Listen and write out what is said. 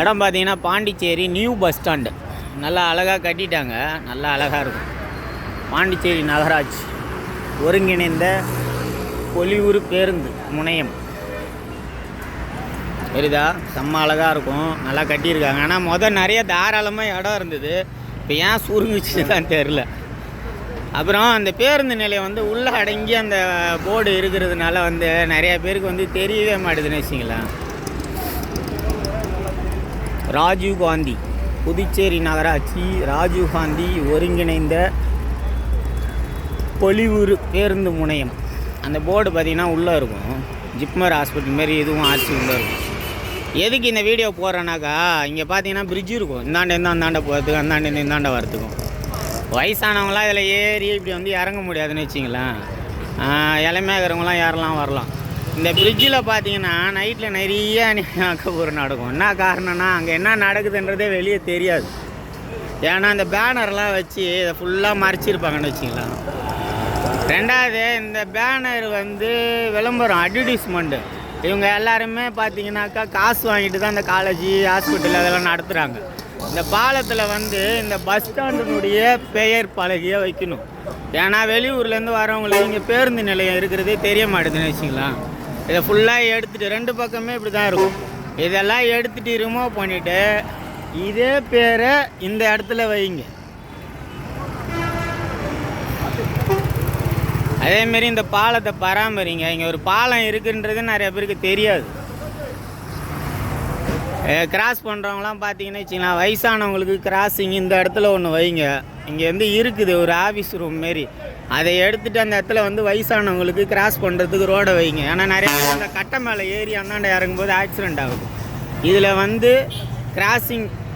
இடம் பார்த்தீங்கன்னா Pondicherry new bus stand. நல்லா அழகாக கட்டிட்டாங்க. நல்லா அழகாக இருக்கும். பாண்டிச்சேரி நகராட்சி. ஒருங்கிணைந்த பொலிவுறு பேருந்து முனையம். சரிதா செம்ம அழகாக இருக்கும். நல்லா கட்டியிருக்காங்க. ஆனால் முதல் நிறைய தாராளமாக இடம் இருந்தது. இப்போ ஏன் சுருங்குச்சுன்னு தான் தெரில அப்புறம் அந்த பேருந்து நிலையம் வந்து உள்ளே அடங்கி அந்த போர்டு இருக்கிறதுனால வந்து நிறைய பேருக்கு வந்து தெரியவே மாட்டேதுன்னு வச்சிங்களேன் ராஜீவ் காந்தி. புதுச்சேரி நகராட்சி ராஜீவ் காந்தி ஒருங்கிணைந்த பொலிவுறு பேருந்து முனையம். அந்த போர்டு பார்த்திங்கன்னா உள்ளே இருக்கும். ஜிப்மர் ஹாஸ்பிட்டல் மாரி இதுவும் ஆர்சி உள்ளே இருக்கும். எதுக்கு இந்த வீடியோ போடுறேனாக்கா இங்கே பார்த்தீங்கன்னா பிரிட்ஜ் இருக்கும். இந்தாண்ட அந்தாண்ட போகிறதுக்கு அந்தாண்ட இந்தாண்ட வரத்துக்கும் வயசானவங்களாம் இதில் ஏறி இப்படி வந்து இறங்க முடியாதுன்னு வச்சிங்களேன். இளமையாகிறவங்களாம் ஏறலாம் வரலாம். இந்த பிரிட்ஜில் பார்த்தீங்கன்னா நைட்டில் நிறைய அக்கப்புறம் நடக்கும். என்ன காரணம்னா அங்கே என்ன நடக்குதுன்றதே வெளியே தெரியாது. ஏன்னா அந்த பேனர்லாம் வச்சு இதை ஃபுல்லாக மறைச்சிருப்பாங்கன்னு வச்சுக்கலாம் ரெண்டாவது இந்த பேனர் வந்து விளம்பரம் அட்வர்டைஸ்மெண்ட்டு இவங்க எல்லாருமே பார்த்தீங்கன்னாக்கா காசு வாங்கிட்டு தான் இந்த காலேஜ் ஹாஸ்பிட்டல் அதெல்லாம் நடத்துகிறாங்க இந்த பாலத்தில் வந்து இந்த பஸ் ஸ்டாண்டினுடைய பெயர் பலகையை வைக்கணும். ஏன்னா வெளியூர்லேருந்து வரவங்களுக்கு இங்கே பேருந்து நிலையம் இருக்கிறதே தெரிய மாட்டேதுன்னு வச்சுங்களேன். இதை ஃபுல்லாக எடுத்துகிட்டு ரெண்டு பக்கமே இப்படி தான் இருக்கும். இதெல்லாம் எடுத்துகிட்டு ரிமூவ் பண்ணிவிட்டு இதே பேரை இந்த இடத்துல வைங்க. அதேமாரி இந்த பாலத்தை பராமரிங்க. இங்கே ஒரு பாலம் இருக்குன்றது நிறைய பேருக்கு தெரியாது. கிராஸ் பண்ணுறவங்களாம் பார்த்தீங்கன்னு வச்சுக்கலாம் வயசானவங்களுக்கு கிராஸிங் இந்த இடத்துல ஒன்று வைங்க. இங்கே வந்து இருக்குது ஒரு ஆஃபீஸ் ரூம் மாரி. அதை எடுத்துகிட்டு அந்த இடத்துல வந்து வயசானவங்களுக்கு கிராஸ் பண்ணுறதுக்கு ரோடை வைங்க. ஏன்னா நிறைய பேர் அந்த கட்டை மேலே ஏறி அந்தாண்ட இறங்கும்போது ஆக்சிடெண்ட் ஆகுது. இதில் வந்து கிராசிங்